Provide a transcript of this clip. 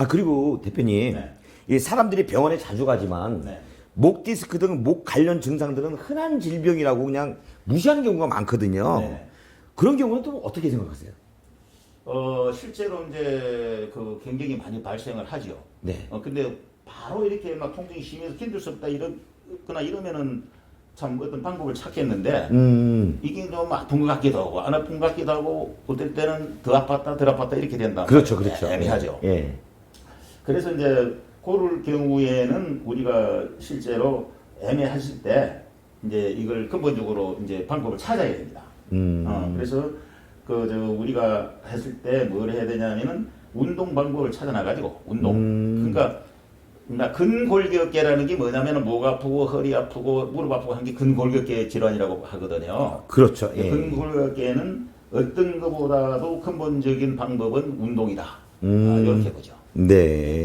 아 그리고 대표님, 네. 이 사람들이 병원에 자주 가지만 네. 목 디스크 등 목 관련 증상들은 흔한 질병이라고 그냥 무시하는 경우가 많거든요. 네. 그런 경우는 또 어떻게 생각하세요? 어, 실제로 이제 그 굉장히 많이 발생을 하죠. 네. 어, 근데 바로 이렇게 막 통증이 심해서 힘들 수 없다 이러거나 이러면은 참 어떤 방법을 찾겠는데 음, 이게 좀 아픈 것 같기도 하고 안 아픈 것 같기도 하고 어떨 때는 더 아팠다 덜 아팠다 이렇게 된다. 그렇죠, 그렇죠. 애매하죠. 예. 그래서 이제 그럴 경우에는 우리가 실제로 애매하실 때 이제 이걸 근본적으로 이제 방법을 찾아야 됩니다. 음. 어, 그래서 그 저 우리가 했을 때 뭘 해야 되냐면은 운동 방법을 찾아 나 가지고 운동. 음. 그러니까 나 근골격계라는 게 뭐냐면은 목 아프고 허리 아프고 무릎 아프고 한 게 근골격계 질환이라고 하거든요. 그렇죠. 예. 근골격계는 어떤 것보다도 근본적인 방법은 운동이다. 음. 아, 이렇게 보죠. 네.